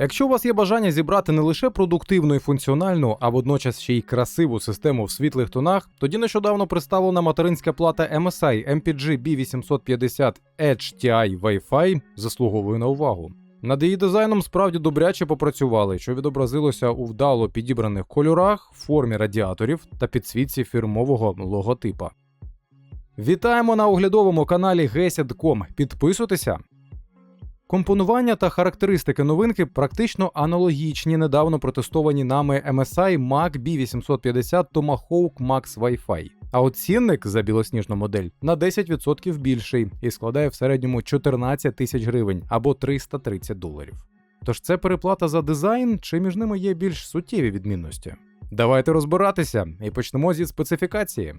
Якщо у вас є бажання зібрати не лише продуктивну і функціональну, а водночас ще й красиву систему в світлих тонах, тоді нещодавно представлена материнська плата MSI MPG B850 Edge TI Wi-Fi заслуговує на увагу. Над її дизайном справді добряче попрацювали, що відобразилося у вдало підібраних кольорах, формі радіаторів та підсвітці фірмового логотипа. Вітаємо на оглядовому каналі GESED.com. Підписуйтеся. Компонування та характеристики новинки практично аналогічні недавно протестовані нами MSI Mac B850 Tomahawk Max Wi-Fi. А от цінник за білосніжну модель на 10% більший і складає в середньому 14 тисяч гривень або 330 доларів. Тож це переплата за дизайн, чи між ними є більш суттєві відмінності? Давайте розбиратися і почнемо зі специфікації.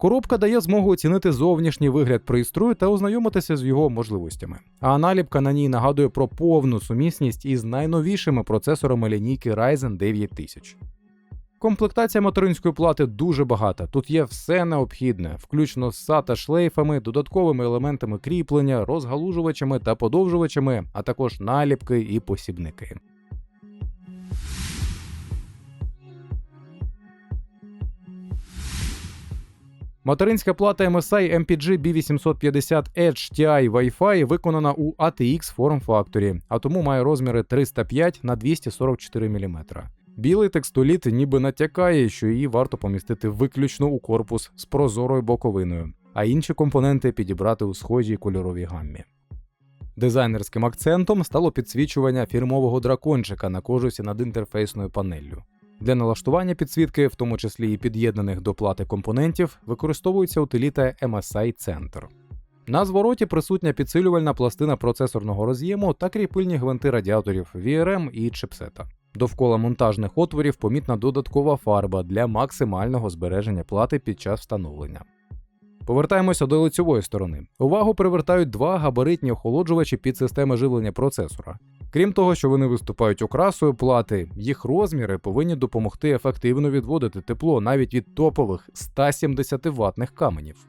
Коробка дає змогу оцінити зовнішній вигляд пристрою та ознайомитися з його можливостями. А наліпка на ній нагадує про повну сумісність із найновішими процесорами лінійки Ryzen 9000. Комплектація материнської плати дуже багата. Тут є все необхідне, включно з SATA шлейфами, додатковими елементами кріплення, розгалужувачами та подовжувачами, а також наліпки і посібники. Материнська плата MSI MPG B850 Edge TI Wi-Fi виконана у ATX форм-факторі, а тому має розміри 305 на 244 мм. Білий текстоліт ніби натякає, що її варто помістити виключно у корпус з прозорою боковиною, а інші компоненти підібрати у схожій кольоровій гаммі. Дизайнерським акцентом стало підсвічування фірмового дракончика на кожусі над інтерфейсною панеллю. Для налаштування підсвітки, в тому числі і під'єднаних до плати компонентів, використовується утиліта MSI Center. На звороті присутня підсилювальна пластина процесорного роз'єму та кріпильні гвинти радіаторів VRM і чипсета. Довкола монтажних отворів помітна додаткова фарба для максимального збереження плати під час встановлення. Повертаємося до лицьової сторони. Увагу привертають два габаритні охолоджувачі під системи живлення процесора. Крім того, що вони виступають окрасою плати, їх розміри повинні допомогти ефективно відводити тепло навіть від топових 170 ватних каменів.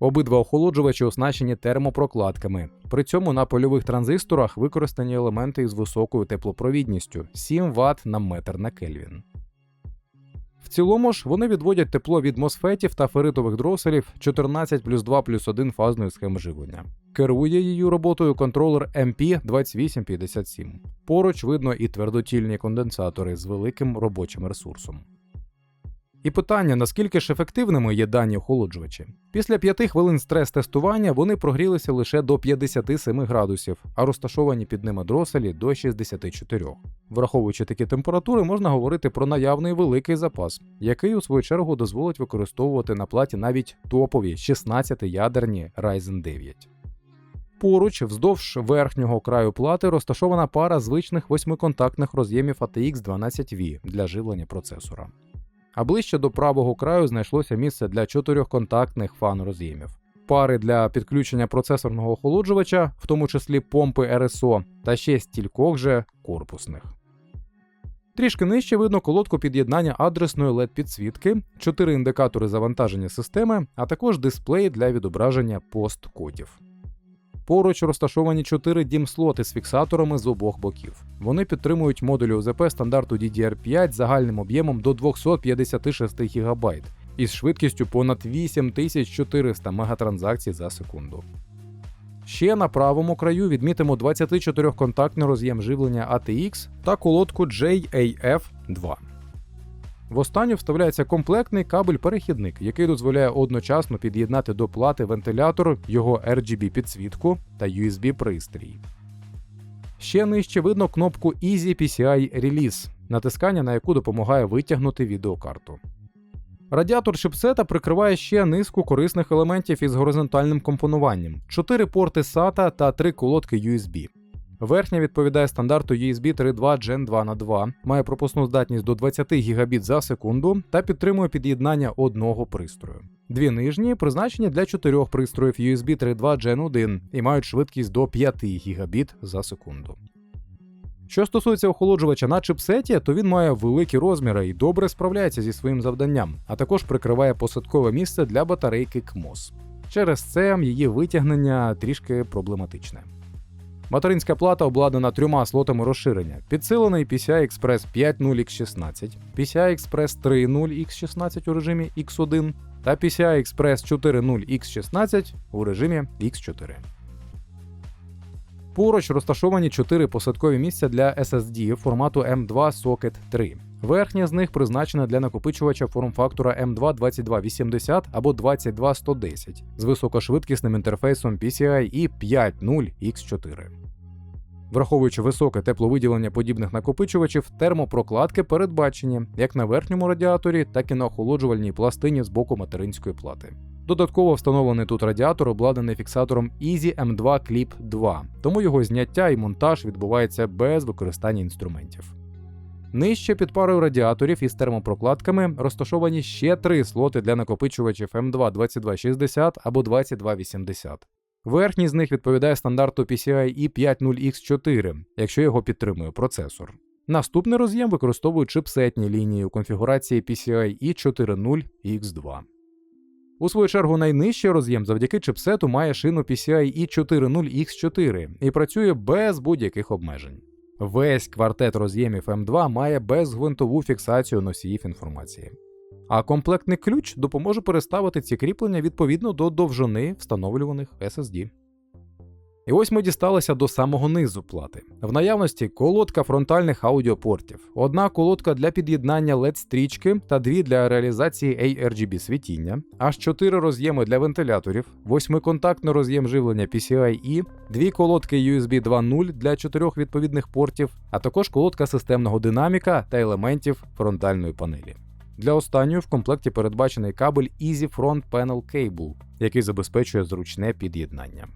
Обидва охолоджувачі оснащені термопрокладками. При цьому на польових транзисторах використані елементи із високою теплопровідністю 7 Вт на метр на Кельвін. В цілому ж вони відводять тепло від мосфетів та феритових дроселів 14 плюс 2 плюс 1 фазної схеми живлення. Керує її роботою контролер MP2857. Поруч видно і твердотільні конденсатори з великим робочим ресурсом. І питання, наскільки ж ефективними є дані охолоджувачі. Після 5 хвилин стрес-тестування вони прогрілися лише до 57 градусів, а розташовані під ними дроселі до 64. Враховуючи такі температури, можна говорити про наявний великий запас, який у свою чергу дозволить використовувати на платі навіть топові 16-ядерні Ryzen 9. Поруч, вздовж верхнього краю плати, розташована пара звичних восьмиконтактних роз'ємів ATX 12V для живлення процесора. А ближче до правого краю знайшлося місце для чотирьохконтактних фан-роз'ємів. Пари для підключення процесорного охолоджувача, в тому числі помпи RSO, та ще стількох же корпусних. Трішки нижче видно колодку під'єднання адресної led підсвітки, 4 індикатори завантаження системи, а також дисплей для відображення посткодів. Поруч розташовані 4 дім-слоти з фіксаторами з обох боків. Вони підтримують модулі ОЗП стандарту DDR5 з загальним об'ємом до 256 ГБ із швидкістю понад 8400 мегатранзакцій за секунду. Ще на правому краю відмітимо 24-контактний роз'єм живлення ATX та колодку JAF2. В останню вставляється комплектний кабель-перехідник, який дозволяє одночасно під'єднати до плати вентилятор, його RGB підсвітку та USB пристрій. Ще нижче видно кнопку Easy PCI Release, натискання на яку допомагає витягнути відеокарту. Радіатор чипсета прикриває ще низку корисних елементів із горизонтальним компонуванням: 4 порти SATA та 3 колодки USB. Верхня відповідає стандарту USB 3.2 Gen 2 на 2, має пропускну здатність до 20 Гбіт за секунду та підтримує під'єднання одного пристрою. Дві нижні призначені для чотирьох пристроїв USB 3.2 Gen 1 і мають швидкість до 5 Гбіт за секунду. Що стосується охолоджувача на чипсеті, то він має великі розміри і добре справляється зі своїм завданням, а також прикриває посадкове місце для батарейки КМОС. Через це її витягнення трішки проблематичне. Материнська плата обладнана трьома слотами розширення: підсилений PCI Express 5.0x16, PCI Express 3.0x16 у режимі X1 та PCI Express 4.0x16 у режимі X4. Поруч розташовані 4 посадкові місця для SSD формату M2 Socket 3. Верхнє з них призначене для накопичувача форм-фактора M2 2280 або 22110 з високошвидкісним інтерфейсом PCI e 5.0x4. Враховуючи високе тепловиділення подібних накопичувачів, термопрокладки передбачені як на верхньому радіаторі, так і на охолоджувальній пластині з боку материнської плати. Додатково встановлений тут радіатор обладнаний фіксатором Easy M2 Clip 2, тому його зняття і монтаж відбувається без використання інструментів. Нижче під парою радіаторів із термопрокладками розташовані ще три слоти для накопичувачів M2 2260 або 2280. Верхній з них відповідає стандарту PCI e 50X4, якщо його підтримує процесор. Наступний роз'єм використовує чипсетні лінії у конфігурації PCI e 40X2. У свою чергу найнижчий роз'єм завдяки чипсету має шину PCI e 40X4 і працює без будь-яких обмежень. Весь квартет роз'ємів М2 має безгвинтову фіксацію носіїв інформації. А комплектний ключ допоможе переставити ці кріплення відповідно до довжини встановлюваних SSD. І ось ми дісталися до самого низу плати. В наявності колодка фронтальних аудіопортів, одна колодка для під'єднання led стрічки та дві для реалізації ARGB світіння, аж чотири роз'єми для вентиляторів, восьмиконтактний роз'єм живлення PCI-E, дві колодки USB 2.0 для чотирьох відповідних портів, а також колодка системного динаміка та елементів фронтальної панелі. Для останньої в комплекті передбачений кабель Easy Front Panel Cable, який забезпечує зручне під'єднання.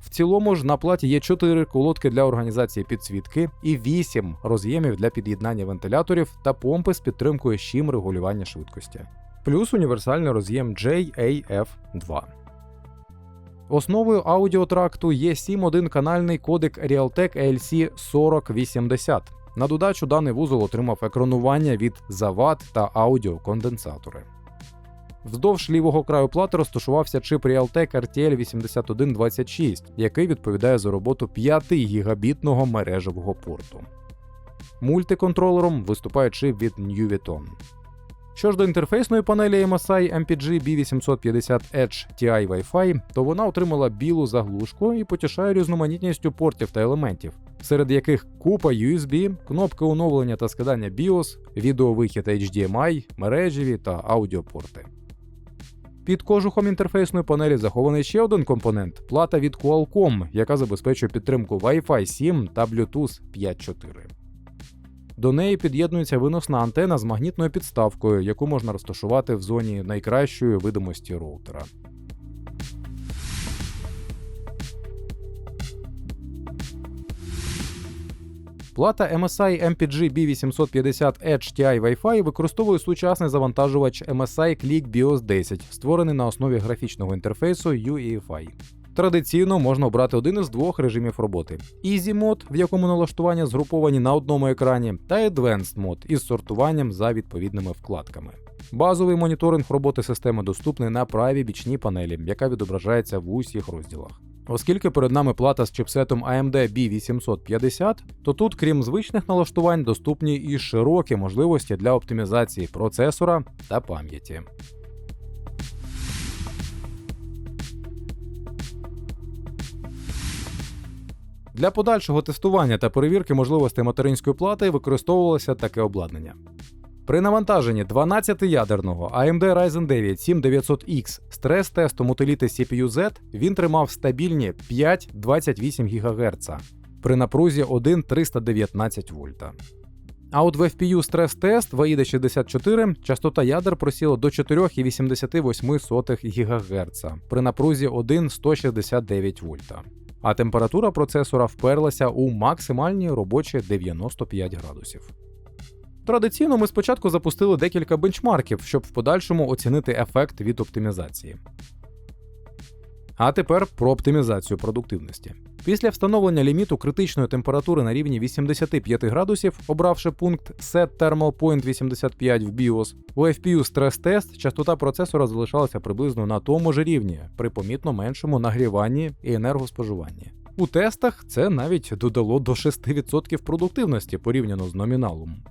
В цілому ж на платі є 4 колодки для організації підсвітки і 8 роз'ємів для під'єднання вентиляторів та помпи з підтримкою щім регулювання швидкості, плюс універсальний роз'єм JAF2. Основою аудіотракту є 7.1 канальний кодек Realtek ALC 4080. На додачу даний вузол отримав екранування від завад та аудіоконденсатори. Вздовж лівого краю плати розташувався чип Realtek RTL 8126, який відповідає за роботу 5 гігабітного мережевого порту. Мультиконтролером виступає чип від Nuviton. Що ж до інтерфейсної панелі MSI MPG B850 Edge TI Wi-Fi, то вона отримала білу заглушку і потішає різноманітністю портів та елементів, серед яких купа USB, кнопки оновлення та скидання BIOS, відеовихід HDMI, мережеві та аудіопорти. Під кожухом інтерфейсної панелі захований ще один компонент плата від Qualcomm, яка забезпечує підтримку Wi-Fi 7 та Bluetooth 5.4. До неї під'єднується виносна антена з магнітною підставкою, яку можна розташувати в зоні найкращої видимості роутера. Плата MSI MPG B850 Edge TI Wi-Fi використовує сучасний завантажувач MSI Click BIOS 10, створений на основі графічного інтерфейсу UEFI. Традиційно можна обрати один із двох режимів роботи: Easy Mode, в якому налаштування згруповані на одному екрані, та Advanced Mode із сортуванням за відповідними вкладками. Базовий моніторинг роботи системи доступний на правій бічній панелі, яка відображається в усіх розділах. Оскільки перед нами плата з чипсетом AMD B850, то тут, крім звичних налаштувань, доступні і широкі можливості для оптимізації процесора та пам'яті. Для подальшого тестування та перевірки можливостей материнської плати використовувалося таке обладнання. При навантаженні 12-ядерного AMD Ryzen 9 7900X стрес-тестом утиліти CPU-Z він тримав стабільні 5-28 ГГц при напрузі 1,319 вольта. А от в FPU стрес-тест VAIDA 64 частота ядер просіла до 4,88 ГГц при напрузі 1,169 вольта. а температура процесора вперлася у максимальні робочі 95 градусів. Традиційно ми спочатку запустили декілька бенчмарків, щоб в подальшому оцінити ефект від оптимізації. А тепер про оптимізацію продуктивності. Після встановлення ліміту критичної температури на рівні 85 градусів, обравши пункт Set Thermal Point 85 в BIOS, у FPU стрес-тест частота процесора залишалася приблизно на тому ж рівні, при помітно меншому нагріванні і енергоспоживанні. У тестах це навіть додало до 6% продуктивності порівняно з номіналом.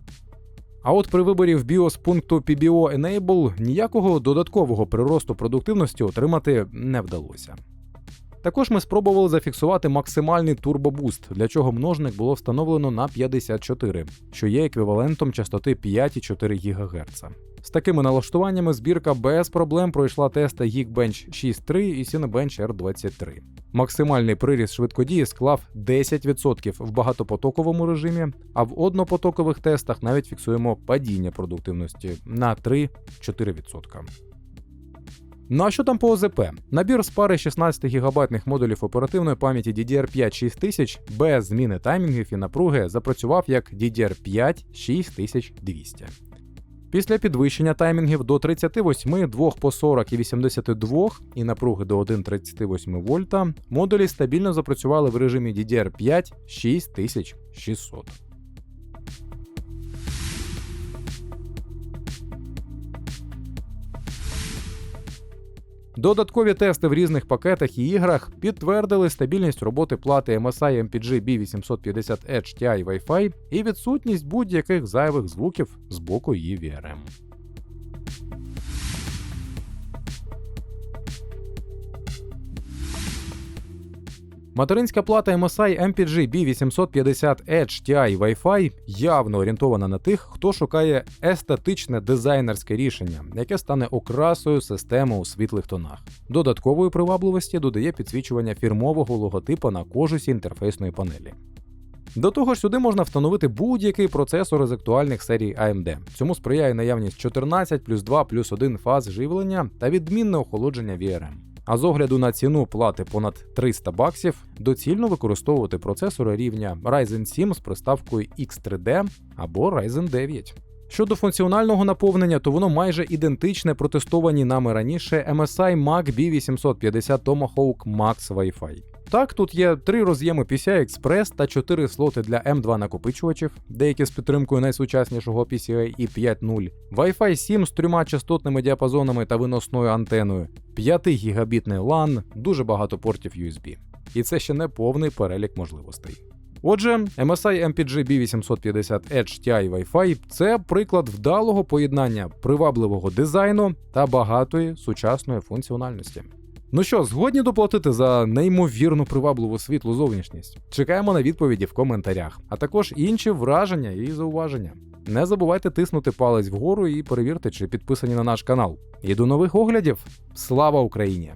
А от при виборі в BIOS пункту PBO Enable ніякого додаткового приросту продуктивності отримати не вдалося. Також ми спробували зафіксувати максимальний турбобуст, для чого множник було встановлено на 54, що є еквівалентом частоти 5,4 ГГц. З такими налаштуваннями збірка без проблем пройшла тести Geekbench 6.3 і Cinebench R23. Максимальний приріст швидкодії склав 10% в багатопотоковому режимі, а в однопотокових тестах навіть фіксуємо падіння продуктивності на 3-4%. Ну а що там по ОЗП? Набір з пари 16 ГБ модулів оперативної пам'яті DDR5 6000 без зміни таймінгів і напруги запрацював як DDR5 6200. Після підвищення таймінгів до 38, 2 по 40 і 82 і напруги до 1,38 вольта, модулі стабільно запрацювали в режимі DDR5 6600. Додаткові тести в різних пакетах і іграх підтвердили стабільність роботи плати MSI MPG B850 Edge TI Wi-Fi і відсутність будь-яких зайвих звуків з боку її VRM. Материнська плата MSI MPG B850 Edge TI Wi-Fi явно орієнтована на тих, хто шукає естетичне дизайнерське рішення, яке стане окрасою системи у світлих тонах. Додаткової привабливості додає підсвічування фірмового логотипа на кожусі інтерфейсної панелі. До того ж, сюди можна встановити будь-який процесор із актуальних серій AMD. Цьому сприяє наявність 14 плюс 2 плюс 1 фаз живлення та відмінне охолодження VRM. А з огляду на ціну плати понад 300 баксів, доцільно використовувати процесори рівня Ryzen 7 з приставкою X3D або Ryzen 9. Щодо функціонального наповнення, то воно майже ідентичне протестованій нами раніше MSI Mac B850 Tomahawk Max Wi-Fi. Так, тут є три роз'єми PCI Express та 4 слоти для M2 накопичувачів, деякі з підтримкою найсучаснішого PCI e 5.0, Wi-Fi 7 з трьома частотними діапазонами та виносною антеною, 5 гігабітний LAN, дуже багато портів USB. І це ще не повний перелік можливостей. Отже, MSI MPG B850 Edge TI Wi-Fi – це приклад вдалого поєднання привабливого дизайну та багатої сучасної функціональності. Ну що, згодні доплатити за неймовірну привабливу світлу зовнішність? Чекаємо на відповіді в коментарях, а також інші враження і зауваження. Не забувайте тиснути палець вгору і перевірте, чи підписані на наш канал. І до нових оглядів. Слава Україні!